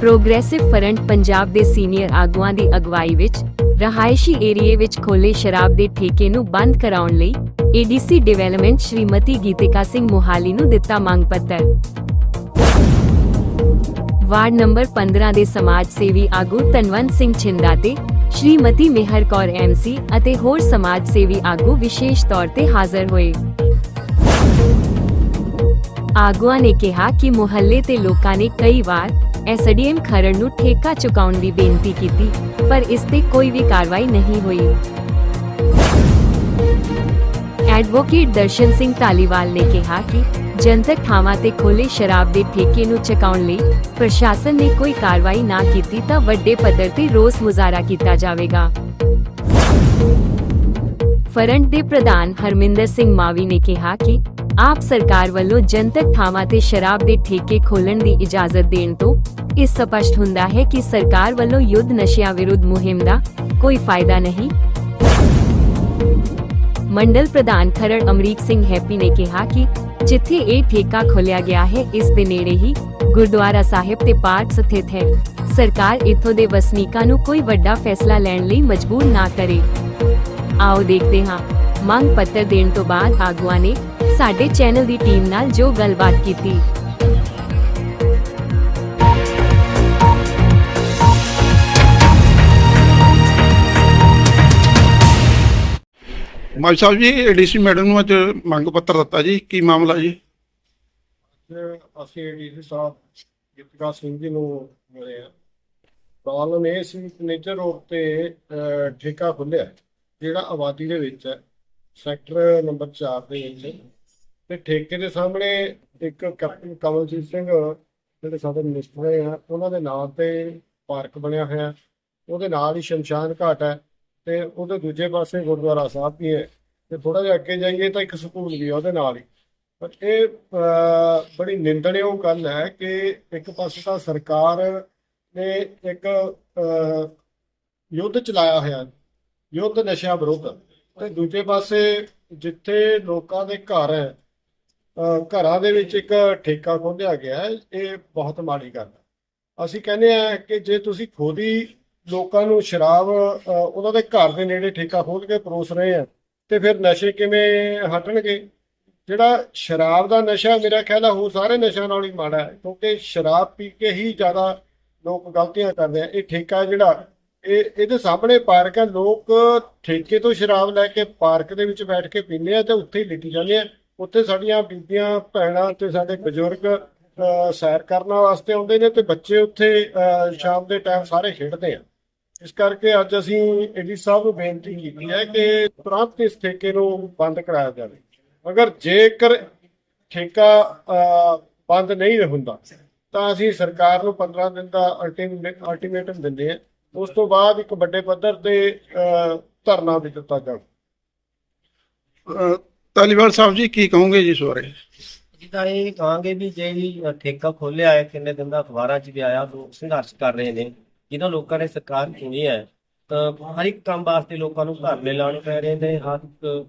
Progressive front Punjab ਦੇ senior ਆਗੂਆਂ ਦੀ ਅਗਵਾਈ ਵਿੱਚ ਰਹਾਇਸ਼ੀ ਏਰੀਏ ਵਿੱਚ ਖੋਲੇ ਸ਼ਰਾਬ ਦੇ ਠੇਕੇ ਨੂੰ ਬੰਦ ਕਰਾਉਣ ਲਈ ਏਡੀਸੀ ਡਿਵੈਲਪਮੈਂਟ ਸ਼੍ਰੀਮਤੀ ਗੀਤਿਕਾ ਸਿੰਘ ਮੋਹਾਲੀ ਨੂੰ ਦਿੱਤਾ ਮੰਗ ਪੱਤਰ। ਵਾਰਡ ਨੰਬਰ 15 ਦੇ ਸਮਾਜ ਸੇਵੀ ਆਗੂ ਤਨਵੰਤ ਸਿੰਘ ਛਿੰਦਾ ਤੇ ਸ਼੍ਰੀਮਤੀ ਮਿਹਰ ਕੌਰ ਐਮਸੀ ਅਤੇ ਹੋਰ ਸਮਾਜ ਸੇਵੀ ਆਗੂ ਵਿਸ਼ੇਸ਼ ਤੌਰ ਤੇ ਹਾਜ਼ਰ ਹੋਏ। ਆਗੂਆਂ ਨੇ ਕਿਹਾ ਕਿ ਮੁਹੱਲੇ ਤੇ ਲੋਕਾਂ ਨੇ ਕਈ ਵਾਰ ਐਸਡੀਐਮ ਖਰੜ ਨੂੰ ਠੇਕਾ ਚੁਕਾਉਣ ਦੀ ਬੇਨਤੀ ਕੀਤੀ ਪਰ ਇਸ ਤੇ ਕੋਈ ਵੀ ਕਾਰਵਾਈ ਨਹੀਂ ਹੋਈ ਐਡਵੋਕੇਟ ਦਰਸ਼ਨ ਸਿੰਘ ਧਾਲੀਵਾਲ ਨੇ ਕਿਹਾ ਕਿ ਜਨਤਕ ਥਾਵਾਂ ਤੇ ਖੋਲੇ ਸ਼ਰਾਬ ਦੇ ਠੇਕੇ ਨੂੰ ਚੁਕਾਉਣ ਲਈ ਪ੍ਰਸ਼ਾਸਨ ਨੇ ਕੋਈ ਕਾਰਵਾਈ ਨਾ ਕੀਤੀ ਤਾਂ ਵੱਡੇ ਪੱਧਰ ਤੇ ਰੋਸ ਮੁਜ਼ਾਹਰਾ ਕੀਤਾ ਜਾਵੇਗਾ ਫਰੰਟ ਦੇ ਪ੍ਰਧਾਨ ਹਰਮਿੰਦਰ ਸਿੰਘ ਮਾਵੀ ਨੇ ਕਿਹਾ ਕਿ ਆਪ ਸਰਕਾਰ ਵੱਲੋਂ ਜਨਤਕ ਥਾਵਾਂ ਤੇ ਸ਼ਰਾਬ ਦੇ ਠੇਕੇ ਖੋਲਣ ਦੀ ਇਜਾਜ਼ਤ ਦੇਣ ਤੋਂ ਇਹ ਸਪਸ਼ਟ ਹੁੰਦਾ ਹੈ ਕਿ ਸਰਕਾਰ ਵੱਲੋਂ ਯੁੱਧ ਨਸ਼ਿਆਂ ਵਿਰੁੱਧ ਮੁਹਿੰਮ ਦਾ ਕੋਈ ਫਾਇਦਾ ਨਹੀਂ। ਮੰਡਲ ਪ੍ਰਧਾਨ ਖਰੜ ਅਮਰੀਕ ਸਿੰਘ ਹੈਪੀ ਨੇ ਕਿਹਾ ਕਿ ਜਿੱਥੇ ਇਹ ਠੇਕਾ ਖੋਲਿਆ ਗਿਆ ਹੈ, ਇਸ ਦੇ ਨੇੜੇ ਹੀ ਗੁਰਦੁਆਰਾ ਸਾਹਿਬ ਤੇ ਪਾਰਕ ਸਥਿਤ ਹੈ। ਸਰਕਾਰ ਇਥੋਂ ਦੇ ਵਸਨੀਕਾਂ ਨੂੰ ਕੋਈ ਵੱਡਾ ਫੈਸਲਾ ਲੈਣ ਲਈ ਮਜਬੂਰ ਨਾ ਕਰੇ। ਆਓ ਦੇਖਦੇ ਹਾਂ। ਮੰਗ ਪੱਤਰ ਦੇਣ ਤੋਂ ਬਾਅਦ ਆਗੂਆਂ ਨੇ ਸਾਡੇ ਚੈਨਲ ਦੀ ਟੀਮ ਨਾਲ ਜੋ ਗੱਲਬਾਤ ਕੀਤੀ। ਮਾਈ ਸਾਹਿਬ ਜੀ ਏਡੀਸੀ ਮੈਡਮ ਨੂੰ ਅੱਜ ਮੰਗ ਪੱਤਰ ਦਿੱਤਾ ਜੀ ਕੀ ਮਾਮਲਾ ਜੀ? ਅੱਜ ਅਸੀਂ ਡੀਸੀ ਸਾਹਿਬ ਗਿਫਤਗਾ ਸਿੰਘ ਜੀ ਨੂੰ ਮਿਲੇ ਆ ਪ੍ਰੋਬਲਮ ਇਹ ਸੀ ਕਿ ਨੇਚਰ ਰੋਡ ਤੇ ਅਹ, ਠੇਕਾ ਖੁੱਲਿਆ ਜਿਹੜਾ ਆਬਾਦੀ ਦੇ ਵਿੱਚ ਹੈ ਸੈਕਟਰ ਨੰਬਰ 4 ਦੇ ਵਿੱਚ। ਤੇ ਠੇਕੇ ਦੇ ਸਾਹਮਣੇ ਇੱਕ ਕੈਪਟਨ ਕਮਲਜੀਤ ਸਿੰਘ ਜਿਹੜੇ ਸਾਡੇ ਮਿਨਿਸਟਰ ਆ ਉਹਨਾਂ ਦੇ ਨਾਂ ਤੇ ਪਾਰਕ ਬਣਿਆ ਹੋਇਆ ਉਹਦੇ ਨਾਲ ਹੀ ਸ਼ਮਸ਼ਾਨ ਘਾਟ ਹੈ। ਤੇ ਉਹਦੇ ਦੂਜੇ ਪਾਸੇ ਗੁਰਦੁਆਰਾ ਸਾਹਿਬ ਵੀ ਹੈ ਤੇ ਥੋੜਾ ਜਿਹਾ ਅੱਗੇ ਜਾਈਏ ਤਾਂ ਇੱਕ ਸਕੂਲ ਵੀ ਹੈ ਉਹਦੇ ਨਾਲ ਹੀ। ਪਰ ਇਹ ਬੜੀ ਨਿੰਦਣਯੋਗ ਗੱਲ ਹੈ ਕਿ ਇੱਕ ਪਾਸੇ ਤਾਂ ਸਰਕਾਰ ਨੇ ਇੱਕ ਯੁੱਧ ਚਲਾਇਆ ਹੋਇਆ ਯੁੱਧ ਨਸ਼ਿਆਂ ਵਿਰੁੱਧ ਤੇ ਦੂਜੇ ਪਾਸੇ ਜਿੱਥੇ ਲੋਕਾਂ ਦੇ ਘਰ ਹੈ ਅਹ, ਘਰਾਂ ਦੇ ਵਿੱਚ ਇੱਕ ਠੇਕਾ ਖੋਲਿਆ ਗਿਆ ਇਹ ਬਹੁਤ ਮਾੜੀ ਗੱਲ ਹੈ। ਅਸੀਂ ਕਹਿੰਦੇ ਆ ਕਿ ਜੇ ਤੁਸੀਂ ਖੁਦ ਹੀ ਲੋਕਾਂ ਨੂੰ ਸ਼ਰਾਬ ਅਹ, ਉਹਨਾਂ ਦੇ ਘਰ ਦੇ ਨੇੜੇ ਠੇਕਾ ਖੋਲ੍ਹ ਕੇ ਪਰੋਸ ਰਹੇ ਆ ਤੇ ਫਿਰ ਨਸ਼ੇ ਕਿਵੇਂ ਹਟਣਗੇ? ਜਿਹੜਾ ਸ਼ਰਾਬ ਦਾ ਨਸ਼ਾ ਮੇਰਾ ਖਿਆਲ ਆ ਉਹ ਸਾਰੇ ਨਸ਼ਿਆਂ ਨਾਲੋਂ ਹੀ ਮਾੜਾ ਹੈ ਕਿਉਂਕਿ ਸ਼ਰਾਬ ਪੀ ਕੇ ਹੀ ਜ਼ਿਆਦਾ ਲੋਕ ਗਲਤੀਆਂ ਕਰਦੇ ਆ। ਇਹ ਠੇਕਾ ਜਿਹੜਾ ਇਹ ਇਹਦੇ ਸਾਹਮਣੇ ਪਾਰਕ ਹੈ ਲੋਕ ਠੇਕੇ ਤੋਂ ਸ਼ਰਾਬ ਲੈ ਕੇ ਪਾਰਕ ਦੇ ਵਿੱਚ ਬੈਠ ਕੇ ਪੀਂਦੇ ਆ ਤੇ ਉੱਥੇ ਹੀ ਲਿਟੀ ਜਾਂਦੇ ਆ। ਉੱਥੇ ਸਾਡੀਆਂ ਬੀਬੀਆਂ ਭੈਣਾਂ ਤੇ ਸਾਡੇ ਬਜ਼ੁਰਗ ਅਹ, ਸੈਰ ਕਰਨ ਵਾਸਤੇ ਆਉਂਦੇ ਨੇ ਤੇ ਬੱਚੇ ਉੱਥੇ ਅਹ, ਸ਼ਾਮ ਦੇ ਟਾਈਮ ਸਾਰੇ ਖੇਡਦੇ ਆ। ਇਸ ਕਰਕੇ ਅੱਜ ਅਸੀਂ ਏਡੀ ਸਾਹਿਬ ਨੂੰ ਬੇਨਤੀ ਕੀਤੀ ਹੈ ਕਿ ਤੁਰੰਤ ਇਸ ਠੇਕੇ ਨੂੰ ਬੰਦ ਕਰਾਇਆ ਜਾਵੇ। ਅਗਰ ਜੇਕਰ ਠੇਕਾ ਬੰਦ ਨਹੀਂ ਹੁੰਦਾ ਤਾਂ ਅਸੀਂ ਸਰਕਾਰ ਨੂੰ 15 ਦਿਨ ਦਾ ਅਲਟੀਮੇਟਮ ਦਿੰਦੇ ਹਾਂ। ਉਸ ਤੋਂ ਬਾਅਦ ਇੱਕ ਵੱਡੇ ਪੱਧਰ ਤੇ ਧਰਨਾ ਵੀ ਦਿੱਤਾ ਜਾਵੇ ਅਹ, ਧਾਲੀਵਾਲ ਸਾਹਿਬ ਜੀ ਕੀ ਕਹੋਗੇ ਜੀ ਇਸ ਬਾਰੇ? ਜਿੱਦਾਂ ਇਹ ਕਹਾਂਗੇ ਵੀ ਜੇ ਵੀ ਠੇਕਾ ਖੋਲਿਆ ਹੈ ਕਿੰਨੇ ਦਿਨ ਦਾ ਅਖਬਾਰਾਂ 'ਚ ਵੀ ਆਇਆ ਲੋਕ ਸੰਘਰਸ਼ ਕਰ ਰਹੇ ਨੇ। ਜਿਨ੍ਹਾਂ ਲੋਕਾਂ ਨੇ ਸਰਕਾਰ ਚੁਣੀ ਹੈ, ਤਾਂ ਹਰ ਇੱਕ ਕੰਮ ਵਾਸਤੇ ਲੋਕਾਂ ਨੂੰ ਧਰਨੇ ਲਾਉਣੇ ਪੈ ਰਹੇ ਨੇ, ਹਰ ਇੱਕ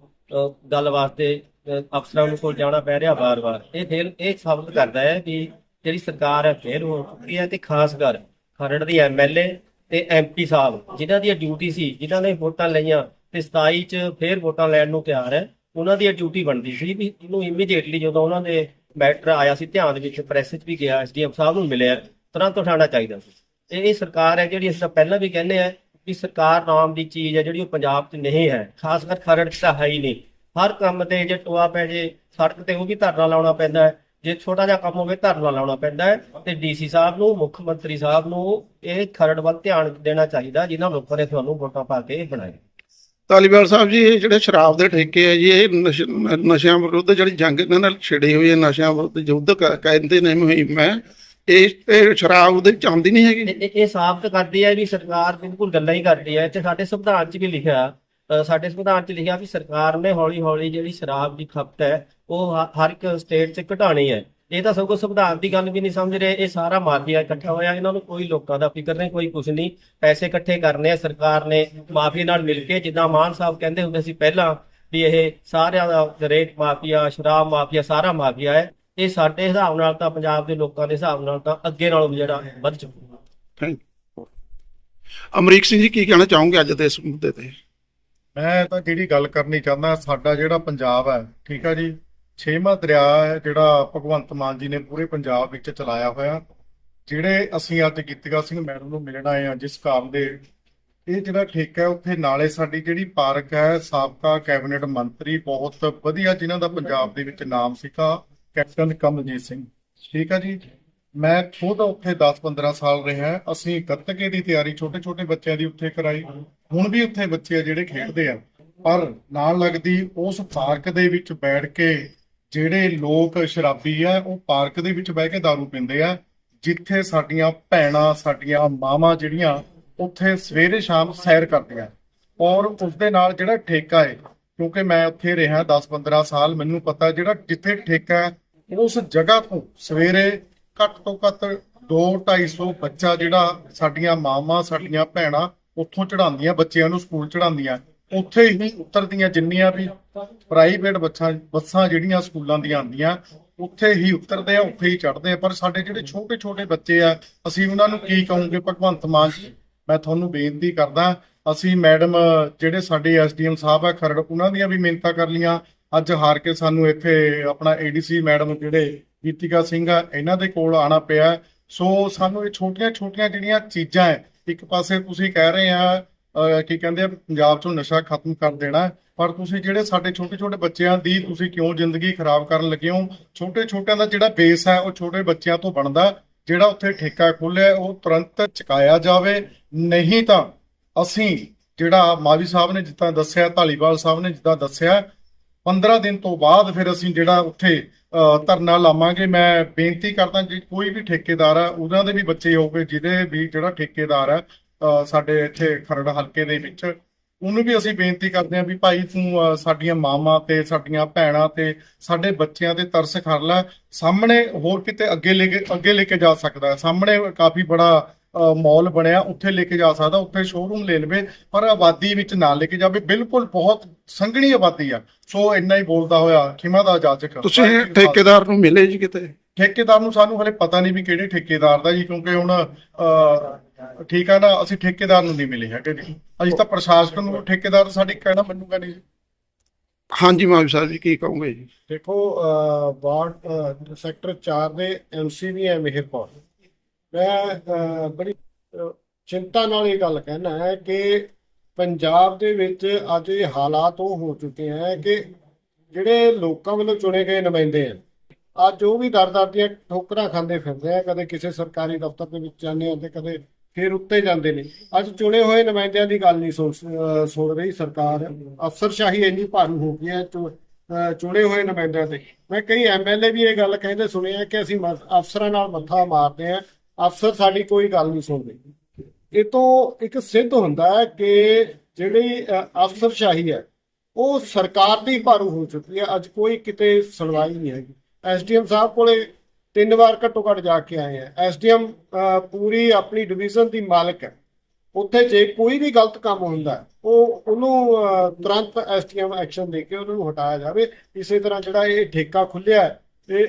ਗੱਲ ਵਾਸਤੇ ਅਫਸਰਾਂ ਨੂੰ ਕੋਲ ਜਾਣਾ ਪੈ ਰਿਹਾ ਵਾਰ-ਵਾਰ। ਇਹ ਫਿਰ, ਇਹ ਸਾਬਤ ਕਰਦਾ ਹੈ ਕਿ ਜਿਹੜੀ ਸਰਕਾਰ ਹੈ, ਫੇਰ ਹੋ ਚੁੱਕੀ ਹੈ ਤੇ ਖਾਸ ਕਰ ਖਰੜ ਦੀ ਐਮਐਲਏ ਤੇ ਐਮਪੀ ਸਾਹਿਬ, ਜਿਨ੍ਹਾਂ ਦੀ ਡਿਊਟੀ ਸੀ, ਜਿਨ੍ਹਾਂ ਨੇ ਵੋਟਾਂ ਲਈਆਂ ਤੇ 27 ਚ ਫੇਰ ਵੋਟਾਂ ਲੈਣ ਨੂੰ ਤਿਆਰ ਹੈ, ਉਹਨਾਂ ਦੀ ਡਿਊਟੀ ਬਣਦੀ ਸੀ ਵੀ ਇਹਨੂੰ ਇਮੀਡੀਏਟਲੀ ਜਦੋਂ ਉਹਨਾਂ ਦੇ ਮੈਟਰ ਆਇਆ ਸੀ, ਧਿਆਨ ਦੇ ਵਿੱਚ ਪ੍ਰੈਸ 'ਚ ਵੀ ਗਿਆ ਐਸਡੀਐਮ ਸਾਹਿਬ ਨੂੰ ਮਿਲਿਆ ਤੁਰੰਤ ਉਠਾਉਣਾ ਚਾਹੀਦਾ ਸੀ। ਇਹ ਸਰਕਾਰ ਹੈ ਜਿਹੜੀ ਅਸੀਂ ਪਹਿਲਾਂ ਵੀ ਕਹਿੰਦੇ ਆ ਕਿ ਸਰਕਾਰ ਨਾਮ ਦੀ ਚੀਜ਼ ਹੈ ਜਿਹੜੀ ਉਹ ਪੰਜਾਬ 'ਚ ਨਹੀਂ ਹੈ। ਖਾਸ ਕਰ ਖਰੜ 'ਚ ਤਾਂ ਹੈ ਹੀ ਨਹੀਂ। ਹਰ ਕੰਮ ਤੇ ਜੇ ਟੋਆ ਪੈ ਜੇ, ਸੜਕ ਤੇ ਉਹ ਵੀ ਧਰਨਾ ਲਾਉਣਾ ਪੈਂਦਾ ਹੈ। ਜੇ ਛੋਟਾ ਜਿਹਾ ਕੰਮ ਹੋਵੇ ਧਰਨਾ ਲਾਉਣਾ ਪੈਂਦਾ ਹੈ ਤੇ ਡੀਸੀ ਸਾਹਿਬ ਨੂੰ, ਮੁੱਖ ਮੰਤਰੀ ਸਾਹਿਬ ਨੂੰ ਇਹ ਖਰੜ ਵੱਲ ਧਿਆਨ ਦੇਣਾ ਚਾਹੀਦਾ ਜਿਨ੍ਹਾਂ ਲੋਕਾਂ ਨੇ ਤੁਹਾਨੂੰ ਵੋਟਾਂ ਪਾ ਕੇ ਬਣਾਏ। ਧਾਲੀਵਾਲ ਸਾਹਿਬ ਜੀ, ਇਹ ਜਿਹੜੇ ਸ਼ਰਾਬ ਦੇ ਠੇਕੇ ਹੈ ਜੀ, ਇਹ ਨਸ਼- ਨਸ਼ਿਆਂ ਵਿਰੁੱਧ ਜਿਹੜੀ ਜੰਗ ਇਹਨਾਂ ਨਾਲ ਛਿੜੀ ਹੋਈ ਹੈ, ਨਸ਼ਿਆਂ ਵਿਰੁੱਧ ਯੁੱਧ ਕਹਿੰਦੇ ਨੇ ਮੁਹਿੰਮ ਹੈ। ਇਹ ਇਹ ਸ਼ਰਾਬ ਉਹਦੇ ਵਿੱਚ ਆਉਂਦੀ ਨਹੀਂ ਹੈਗੀ। ਇਹ- ਇਹ ਇਹ ਸਾਬਤ ਕਰਦੀ ਹੈ ਵੀ ਸਰਕਾਰ ਬਿਲਕੁਲ ਗੱਲਾਂ ਹੀ ਕਰਦੀ ਹੈ ਤੇ ਸਾਡੇ ਸੰਵਿਧਾਨ 'ਚ ਵੀ ਲਿਖਿਆ ਅ, ਸਾਡੇ ਸੰਵਿਧਾਨ 'ਚ ਲਿਖਿਆ ਵੀ ਸਰਕਾਰ ਨੇ ਹੌਲੀ ਹੌਲੀ ਜਿਹੜੀ ਸ਼ਰਾਬ ਦੀ ਖਪਤ ਹੈ ਉਹ ਹ- ਹਰ ਇੱਕ ਸਟੇਟ 'ਚ ਘਟਾਣੀ ਹੈ। ਇਹ ਤਾਂ ਸਗੋਂ ਸੰਵਿਧਾਨ ਦੀ ਗੱਲ ਵੀ ਨਹੀਂ ਸਮਝ ਰਹੇ। ਇਹ ਸਾਰਾ ਮਾਫੀਆ ਇਕੱਠਾ ਹੋਇਆ। ਇਹਨਾਂ ਨੂੰ ਕੋਈ ਲੋਕਾਂ ਦਾ ਫਿਕਰ ਨਹੀਂ ਕੋਈ ਕੁਝ ਨਹੀਂ। ਪੈਸੇ ਇਕੱਠੇ ਕਰਨੇ ਆ। ਸਰਕਾਰ ਨੇ ਮਾਫੀਆ ਨਾਲ ਮਿਲ ਕੇ ਜਿੱਦਾਂ ਮਾਨ ਸਾਹਿਬ ਕਹਿੰਦੇ ਹੁੰਦੇ ਸੀ ਪਹਿਲਾਂ ਵੀ ਇਹ ਸਾਰਿਆਂ ਦਾ ਰੇਟ ਮਾਫੀਆ ਸ਼ਰਾਬ ਮਾਫੀਆ ਸਾਰਾ ਮਾਫੀਆ ਹੈ। ਇਹ ਸਾਡੇ ਹਿਸਾਬ ਨਾਲ ਤਾਂ ਪੰਜਾਬ ਦੇ ਲੋਕਾਂ ਦੇ ਹਿਸਾਬ ਨਾਲ ਤਾਂ ਅੱਗੇ ਨਾਲੋਂ ਵੀ ਜਿਹੜਾ ਵੱਧ ਚੁੱਕਾ। ਥੈਂਕ ਯੂ ਅਮਰੀਕ ਸਿੰਘ ਜੀ ਕੀ ਕਹਿਣਾ ਚਾਹੋਗੇ ਅੱਜ ਦੇ ਇਸ ਮੁੱਦੇ ਤੇ? ਮੈਂ ਤਾਂ ਜਿਹੜੀ ਗੱਲ ਕਰਨੀ ਚਾਹੁੰਦਾ ਸਾਡਾ ਜਿਹੜਾ ਪੰਜਾਬ ਹੈ ਠੀਕ ਆ ਜੀ? ਛੇਵਾਂ ਦਰਿਆ ਹੈ ਜਿਹੜਾ ਭਗਵੰਤ ਮਾਨ ਜੀ ਨੇ ਪੂਰੇ ਪੰਜਾਬ ਵਿੱਚ ਚਲਾਇਆ ਹੋਇਆ। ਜਿਹੜੇ ਅਸੀਂ ਅੱਜ ਗੀਤਿਕਾ ਸਿੰਘ ਮੈਡਮ ਨੂੰ ਮਿਲਣ ਆਏ ਹਾਂ ਜਿਸ ਕਾਮ ਦੇ ਇਹ ਜਿਹੜਾ ਠੇਕਾ ਹੈ ਉੱਥੇ ਨਾਲੇ ਸਾਡੀ ਜਿਹੜੀ ਪਾਰਕ ਹੈ ਸਾਬਕਾ ਕੈਬਨਿਟ ਮੰਤਰੀ ਬਹੁਤ ਵਧੀਆ ਜਿਨ੍ਹਾਂ ਦਾ ਪੰਜਾਬ ਦੇ ਵਿੱਚ ਨਾਮ ਸੀਗਾ। ਕੈਪਟਨ ਕਮਲਜੀਤ ਸਿੰਘ। ਠੀਕ ਆ ਜੀ? ਮੈਂ ਖੁਦ ਉੱਥੇ 10-15 ਸਾਲ ਰਿਹਾ। ਅਸੀਂ ਗੱਤਕੇ ਦੀ ਤਿਆਰੀ ਛੋਟੇ-ਛੋਟੇ ਬੱਚਿਆਂ ਦੀ ਉੱਥੇ ਕਰਾਈ। ਹੁਣ ਵੀ ਉੱਥੇ ਬੱਚੇ ਆ ਜਿਹੜੇ ਖੇਡਦੇ ਆ। ਪਰ ਨਾਲ ਲੱਗਦੀ ਉਸ ਪਾਰਕ ਦੇ ਵਿੱਚ ਬੈਠ ਕੇ ਜਿਹੜੇ ਲੋਕ ਸ਼ਰਾਬੀ ਆ, ਉਹ ਪਾਰਕ ਦੇ ਵਿੱਚ ਬਹਿ ਕੇ दारू ਪੀਂਦੇ ਆ, ਜਿੱਥੇ ਸਾਡੀਆਂ ਭੈਣਾਂ, ਸਾਡੀਆਂ ਮਾਵਾਂ ਜਿਹੜੀਆਂ ਉੱਥੇ ਸਵੇਰੇ ਸ਼ਾਮ ਸੈਰ ਕਰਦੀਆਂ। ਔਰ ਉਸ ਦੇ ਨਾਲ ਜਿਹੜਾ ਠੇਕਾ ਏ ਕਿਉਂਕਿ ਮੈਂ ਉੱਥੇ ਰਿਹਾ 10-15 ਸਾਲ, ਮੈਨੂੰ ਪਤਾ ਜਿਹੜਾ ਜਿੱਥੇ ਠੇਕਾ ਉਸ ਜਗ੍ਹਾ ਤੋਂ ਸਵੇਰੇ ਘੱਟ ਤੋਂ ਘੱਟ 2-250 ਬੱਚਾ ਜਿਹੜਾ ਸਾਡੀਆਂ ਮਾਵਾਂ, ਸਾਡੀਆਂ ਭੈਣਾਂ ਉੱਥੋਂ ਚੜਾਉਂਦੀਆਂ ਬੱਚਿਆਂ ਨੂੰ ਸਕੂਲ ਚੜਾਉਂਦੀਆਂ ਉੱਥੇ ਹੀ ਉਤਰਦੀਆਂ ਜਿੰਨੀਆਂ ਵੀ ਪ੍ਰਾਈਵੇਟ ਬੱਸਾਂ ਬੱਸਾਂ ਜਿਹੜੀਆਂ ਸਕੂਲਾਂ ਦੀਆਂ ਆਉਂਦੀਆਂ, ਉੱਥੇ ਹੀ ਉਤਰਦੇ ਆ, ਉੱਥੇ ਹੀ ਚੜ੍ਹਦੇ ਆ। ਪਰ ਸਾਡੇ ਜਿਹੜੇ ਛੋਟੇ ਛੋਟੇ ਬੱਚੇ ਆ, ਅਸੀਂ ਉਹਨਾਂ ਨੂੰ ਕੀ ਕਹੋਗੇ? ਭਗਵੰਤ ਮਾਨ ਜੀ ਮੈਂ ਤੁਹਾਨੂੰ ਬੇਨਤੀ ਕਰਦਾ, ਅਸੀਂ ਮੈਡਮ, ਜਿਹੜੇ ਸਾਡੇ ਐਸਡੀਐਮ ਸਾਹਿਬ ਆ ਖਰੜ, ਉਹਨਾਂ ਦੀਆਂ ਵੀ ਮਿਹਨਤਾਂ ਕਰ ਲੀਆਂ ਅੱਜ ਹਾਰ ਕੇ ਸਾਨੂੰ ਇੱਥੇ ਆਪਣਾ ਏਡੀਸੀ ਮੈਡਮ ਜਿਹੜੇ ਗੀਤਿਕਾ ਸਿੰਘ ਆ, ਇਹਨਾਂ ਦੇ ਕੋਲ ਆਣਾ ਪਿਆ। ਸੋ ਸਾਨੂੰ ਇਹ ਛੋਟੀਆਂ ਛੋਟੀਆਂ ਜਿਹੜੀਆਂ ਚੀਜ਼ਾਂ ਹੈ ਇੱਕ ਪਾਸੇ ਤੁਸੀਂ ਕਹਿ ਰਹੇ ਆ, ਅਹ ਕੀ ਕਹਿੰਦੇ ਆ, ਪੰਜਾਬ ਚੋਂ ਨਸ਼ਾ ਖਤਮ ਕਰ ਦੇਣਾ, ਪਰ ਤੁਸੀਂ ਜਿਹੜੇ ਸਾਡੇ ਛੋਟੇ ਛੋਟੇ ਬੱਚਿਆਂ ਦੀ ਤੁਸੀਂ ਕਿਉਂ ਜ਼ਿੰਦਗੀ ਖਰਾਬ ਕਰਨ ਲੱਗੇ ਹੋ? ਛੋਟੇ ਛੋਟਿਆਂ ਦਾ ਜਿਹੜਾ ਬੇਸ ਹੈ ਉਹ ਛੋਟੇ ਬੱਚਿਆਂ ਤੋਂ ਬਣਦਾ, ਜਿਹੜਾ ਉੱਥੇ ਠੇਕਾ ਖੋਲਿਆ ਉਹ ਤੁਰੰਤ ਚੁਕਾਇਆ ਜਾਵੇ। ਨਹੀਂ ਤਾਂ ਅਸੀਂ ਜਿਹੜਾ ਮਾਵੀ ਸਾਹਿਬ ਨੇ ਜਿੱਦਾਂ ਦੱਸਿਆ ਢਾਲੀਵਾਲ ਸਾਹਿਬ ਨੇ ਜਿੱਦਾਂ ਦੱਸਿਆ 15 ਦਿਨ ਤੋਂ ਬਾਅਦ ਫਿਰ ਅਸੀਂ ਜਿਹੜਾ ਉੱਥੇ ਅਹ, ਧਰਨਾ ਲਾਵਾਂਗੇ। ਮੈਂ ਬੇਨਤੀ ਕਰਦਾ ਜੇ ਕੋਈ ਵੀ ਠੇਕੇਦਾਰ ਆ ਉਹਨਾਂ ਦੇ ਵੀ ਬੱਚੇ ਹੋਵੇ ਜਿਹਦੇ ਵੀ ਜਿਹੜਾ ਠੇਕੇਦਾਰ ਆ ਅਹ, ਸਾਡੇ ਇੱਥੇ ਖਰੜ ਹਲਕੇ ਦੇ ਵਿੱਚ ਉਹਨੂੰ ਵੀ ਅਸੀਂ ਬੇਨਤੀ ਕਰਦੇ ਹਾਂ ਵੀ ਭਾਈ ਤੂੰ ਸਾਡੀਆਂ ਮਾਵਾਂ ਤੇ ਸਾਡੀਆਂ ਭੈਣਾਂ ਤੇ ਸਾਡੇ ਬੱਚਿਆਂ ਤੇ ਤਰਸ ਕਰ ਲੈ। ਸਾਹਮਣੇ ਹੋਰ ਕਿਤੇ ਅੱਗੇ ਲੈ ਕੇ ਅੱਗੇ ਲੈ ਕੇ ਜਾ ਸਕਦਾ। ਸਾਹਮਣੇ ਕਾਫੀ ਬੜਾ ਮਾਲ ਬਣਿਆ ਉੱਥੇ ਲੈ ਕੇ ਜਾ ਸਕਦਾ ਉੱਥੇ ਸ਼ੋਰੂਮ ਲੈ ਲਵੇ ਪਰ ਆਬਾਦੀ ਵਿੱਚ ਨਾ ਲੈ ਕੇ ਜਾਵੇ। ਬਿਲਕੁਲ ਬਹੁਤ ਸੰਘਣੀ ਆਬਾਦੀ ਆ। ਸੋ ਇੰਨਾ ਹੀ ਬੋਲਦਾ ਹੋਇਆ ਖਿਮਾ ਦਾ ਜਾਚਕ ਤੁਸੀਂ ਠੇਕੇਦਾਰ ਨੂੰ ਮਿਲੇ ਜੀ ਕਿਤੇ? ਠੇਕੇਦਾਰ ਨੂੰ ਸਾਨੂੰ ਹਲੇ ਪਤਾ ਨਹੀਂ ਵੀ ਕਿਹੜੇ ਠੇਕੇਦਾਰ ਦਾ ਜੀ ਕਿਉਂਕਿ ਹੁਣ ਠੀਕ ਆ ਨਾ ਅਸੀਂ ਠੇਕੇਦਾਰ ਨੂੰ ਨਹੀਂ ਮਿਲੇ ਹੈਗੇ ਜੀ। ਅਸੀਂ ਤਾਂ ਪ੍ਰਸ਼ਾਸਨ ਨੂੰ ਠੇਕੇਦਾਰ ਸਾਡੀ ਕਹਿਣਾ ਮੰਨੂਗਾ ਨਹੀਂ ਜੀ। ਹਾਂਜੀ ਮਾਵੀ ਸਾਹਿਬ ਜੀ ਕੀ ਕਹੋਗੇ ਜੀ? ਦੇਖੋ ਵਾਰਡ ਸੈਕਟਰ 4 ਦੇ ਐਮਸੀ ਵੀ ਹੈ ਮਿਹਰ ਕੌਰ ਮੈਂ ਅਹ, ਬੜੀ ਚਿੰਤਾ ਨਾਲ ਇਹ ਗੱਲ ਕਹਿਣਾ ਹੈ ਕਿ ਪੰਜਾਬ ਦੇ ਵਿੱਚ ਅੱਜ ਇਹ ਹਾਲਾਤ ਉਹ ਹੋ ਚੁੱਕੇ ਹੈ ਕਿ ਜਿਹੜੇ ਲੋਕਾਂ ਵੱਲੋਂ ਚੁਣੇ ਗਏ ਨੁਮਾਇੰਦੇ ਆ ਅੱਜ ਉਹ ਵੀ ਦਰ ਦਰ ਦੀਆਂ ਠੋਕਰਾਂ ਖਾਂਦੇ ਫਿਰਦੇ ਆ ਕਦੇ ਕਿਸੇ ਸਰਕਾਰੀ ਦਫ਼ਤਰ ਦੇ ਵਿੱਚ ਜਾਂਦੇ ਆ ਤੇ ਕਦੇ ਫਿਰ ਉੱਤੇ ਜਾਂਦੇ ਨੇ। ਅੱਜ ਚੁਣੇ ਹੋਏ ਨੁਮਾਇੰਦਿਆਂ ਦੀ ਗੱਲ ਨਹੀਂ ਸੁਣ ਸੁਣ ਰਹੀ ਸਰਕਾਰ ਅਫਸਰਸ਼ਾਹੀ ਇੰਨੀ ਭਾਰੂ ਹੋ ਗਈ ਹੈ ਚੁ- ਅਹ ਚੁਣੇ ਹੋਏ ਨੁਮਾਇੰਦਿਆਂ ਤੇ। ਮੈਂ ਕਈ ਐਮਐਲਏ ਵੀ ਇਹ ਗੱਲ ਕਹਿੰਦੇ ਸੁਣੇ ਆ ਕਿ ਅਸੀਂ ਅਫਸਰਾਂ ਨਾਲ ਮੱਥਾ ਮਾਰਦੇ ਆ ਅਫਸਰ ਸਾਡੀ ਕੋਈ ਗੱਲ ਨਹੀਂ ਸੁਣਦੇ। ਇਹ ਤੋਂ ਇੱਕ ਸਿੱਧ ਹੁੰਦਾ ਹੈ ਕਿ ਜਿਹੜੀ ਅਫਸਰਸ਼ਾਹੀ ਹੈ ਉਹ ਸਰਕਾਰ ਦੀ ਭਾਰੂ ਹੋ ਚੁੱਕੀ ਹੈ। ਅੱਜ ਕੋਈ ਕਿਤੇ ਸੁਣਵਾਈ ਨਹੀਂ ਹੈਗੀ। ਐਸਡੀਐਮ ਸਾਹਿਬ ਕੋਲੇ ਤਿੰਨ ਵਾਰ ਘੱਟੋ ਘੱਟ ਜਾ ਕੇ ਆਏ ਆ। ਐਸਡੀਐਮ ਪੂਰੀ ਆਪਣੀ ਡਿਵੀਜ਼ਨ ਦੀ ਮਾਲਕ ਹੈ। ਉੱਥੇ ਜੇ ਕੋਈ ਵੀ ਗਲਤ ਕੰਮ ਹੁੰਦਾ ਹੈ, ਉਹ ਉਹਨੂੰ ਅਹ, ਤੁਰੰਤ ਐਸਡੀਐਮ ਐਕਸ਼ਨ ਦੇ ਕੇ ਉਹਨੂੰ ਹਟਾਇਆ ਜਾਵੇ। ਇਸੇ ਤਰ੍ਹਾਂ ਜਿਹੜਾ ਇਹ ਠੇਕਾ ਖੁੱਲਿਆ ਤੇ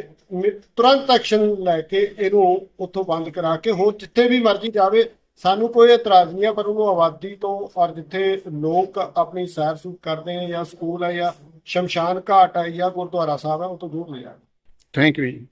ਤੁਰੰਤ ਐਕਸ਼ਨ ਲੈ ਕੇ ਇਹਨੂੰ ਉੱਥੋਂ ਬੰਦ ਕਰਾ ਕੇ ਹੋਰ ਜਿੱਥੇ ਵੀ ਮਰਜ਼ੀ ਜਾਵੇ, ਸਾਨੂੰ ਕੋਈ ਇਤਰਾਜ਼ ਨਹੀਂ ਆ ਪਰ ਉਹਨੂੰ ਆਬਾਦੀ ਤੋਂ ਔਰ ਜਿੱਥੇ ਲੋਕ ਆਪਣੀ ਸੈਰ ਸੂਟ ਕਰਦੇ ਨੇ ਜਾਂ ਸਕੂਲ ਹੈ ਜਾਂ ਸ਼ਮਸ਼ਾਨ ਘਾਟ ਹੈ ਜਾਂ ਗੁਰਦੁਆਰਾ ਸਾਹਿਬ ਹੈ ਉਹ ਤੋਂ ਦੂਰ ਲੈ ਜਾਣਾ। ਥੈਂਕ ਯੂ ਜੀ।